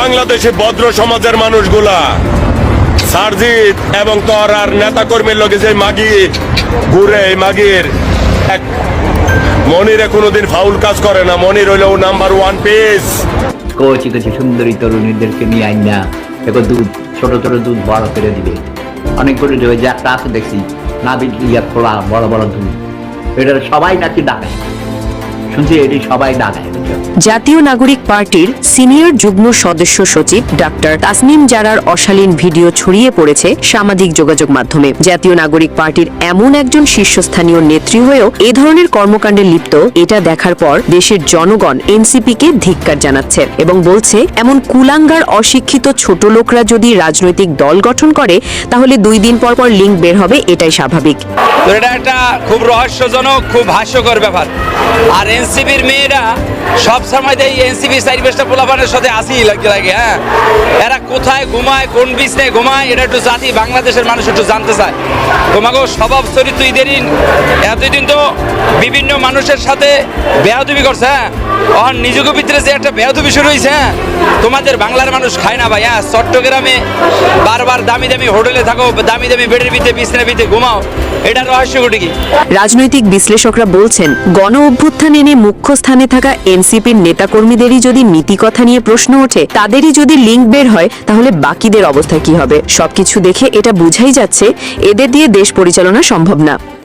বাংলাদেশে ভদ্র সমাজের মানুষগুলা, সারজিৎ এবং তোর আর নেতা কর্মীর লগে যে মাগি ঘুরে এই মাগির, এক মনিরে কোনোদিন ফাউল কাজ করে না, মনির হইলেও নাম্বার ওয়ান পিস। কচি কচি সুন্দরী তরুণীদেরকে নিয়ে আইন না, দেখো দুধ, ছোট ছোট দুধ বড় করে দিবে। অনেক করে দেবে যে একটা আছে দেখছি না ইয়া খোলা, বড় বড় দুধ। এটা সবাই নাকি ডাকায়। শুনছি এটি সবাই ডাকায়? জাতীয় নাগরিক পার্টির সিনিয়র যুগ্ম সদস্য সচিব ডাক্তার তাসনিম জারার অশালীন ভিডিও ছড়িয়ে পড়েছে সামাজিক যোগাযোগ মাধ্যমে। জাতীয় নাগরিক পার্টির এমন একজন শীর্ষস্থানীয় নেত্রী হয়েও এ ধরনের কর্মকাণ্ডে লিপ্ত, এটা দেখার পর দেশের জনগণ এনসিপিকে ধিক্কার জানাচ্ছে এবং বলছে, এমন কুলাঙ্গার, অশিক্ষিত ছোট লোকরা যদি রাজনৈতিক দল গঠন করে, তাহলে দুই দিন পর পর লিঙ্ক বের হবে, এটাই স্বাভাবিক। এটা একটা খুব রহস্যজনক, খুব হাস্যকর ব্যাপার। আর এনসিপির মেয়েরা সব সময় এই এনসিপি পাঁচটা পোলাপানের সাথে আসি, লাগে লাগে হ্যাঁ। এরা কোথায় ঘুমায়, কোন বিছনে ঘুমায়, এটা একটু জাতি বাংলাদেশের মানুষ একটু জানতে চায়। তোমাকেও স্বভাব চরিত্র ইদেরিন এতদিন তো বিভিন্ন মানুষের সাথে বেয়াদুবি করছে হ্যাঁ। আর নিজেকে ভিতরে যে একটা বেয়াদবি শুরু হয়েছে হ্যাঁ? তোমাদের বাংলার মানুষ খায় না ভাই হ্যাঁ? চট্টগ্রামে বারবার দামি দামি হোটেলে থাকো, দামি দামি বেডের ভিতরে, বিছনের ভিতরে ঘুমাও। এটা রহস্য ঘটে কি? রাজনৈতিক বিশ্লেষকরা বলছেন, গণ অভ্যুত্থান এনে মুখ্য স্থানে থাকা এনসিপির নেতাকর্মীদেরই যদি নীতিকথা নিয়ে প্রশ্ন ওঠে, তাদেরই যদি লিঙ্ক বের হয়, তাহলে বাকিদের অবস্থা কি হবে? সবকিছু দেখে এটা বুঝাই যাচ্ছে, এদের দিয়ে দেশ পরিচালনা সম্ভব না।